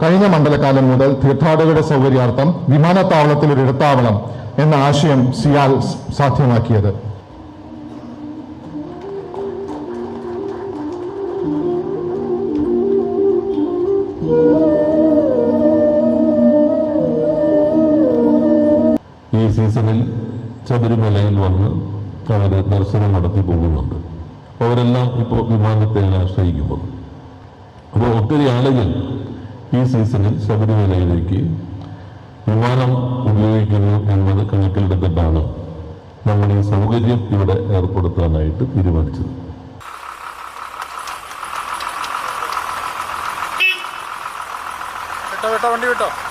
കഴിഞ്ഞ മണ്ഡലകാലം മുതൽ തീർത്ഥാടകരുടെ സൗകര്യാർത്ഥം വിമാനത്താവളത്തിൽ ഒരു ഇടത്താവളം എന്ന ആശയം സിയാൽ സാധ്യമാക്കിയത്. ഈ സീസണിൽ ശബരിമലയിൽ വന്ന് അവർ ദർശനം നടത്തി പോകുന്നുണ്ട്. അവരെല്ലാം ഇപ്പോൾ വിമാനത്തെ ആശ്രയിക്കുമ്പോൾ. അപ്പോൾ ഒത്തിരി ആളുകൾ ഈ സീസണിൽ ശബരിമലയിലേക്ക് വിമാനം ഉപയോഗിക്കുന്നു എന്നത് കണക്കിലെടുത്തിട്ടാണ് നമ്മൾ ഈ സൗകര്യം ഇവിടെ ഏർപ്പെടുത്താനായിട്ട് തീരുമാനിച്ചത്. വിട്ടോ വിട്ടോ വണ്ടി വിട്ടോ.